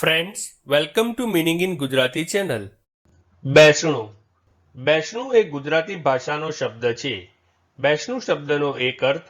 Friends welcome to meaning in Gujarati channel બેસણું બેસણું એ ગુજરાતી ભાષાનો શબ્દ છે. બેસણું શબ્દનો એક અર્થ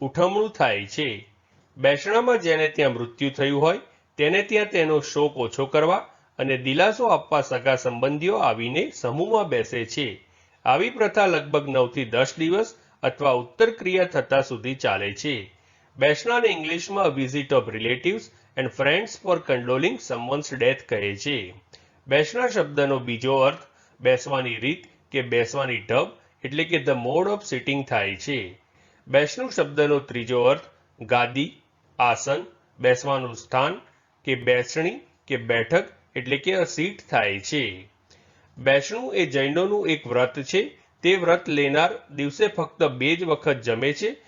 ઉઠમણું થાય છે. બેસણામાં જેને ત્યાં મૃત્યુ થયું હોય, તેને ત્યાં તેનો શોક ઓછો કરવા અને દિલાસો આપવા સગા સંબંધીઓ આવીને સમૂહમાં બેસે છે. આવી પ્રથા લગભગ નવથી દસ દિવસ અથવા ઉત્તર ક્રિયા થતા સુધી ચાલે છે. બેસણાને ઇંગ્લિશમાં visit of relatives and friends for condoling someone's death કહે છે. બેસણા શબ્દનો બીજો અર્થ બેસવાની રીત કે બેસવાની ઢબ એટલે કે ધ મોડ ઓફ સિટિંગ થાય છે. બેસણું શબ્દનો ત્રીજો અર્થ ગાદી, આસન, બેસવાનું સ્થાન કે બેસણી કે બેઠક એટલે કે અ સીટ થાય છે. બેસણું એ જૈનોનું એક વ્રત છે. તે વ્રત લેનાર દિવસે ફક્ત બે જ વખત જમે છે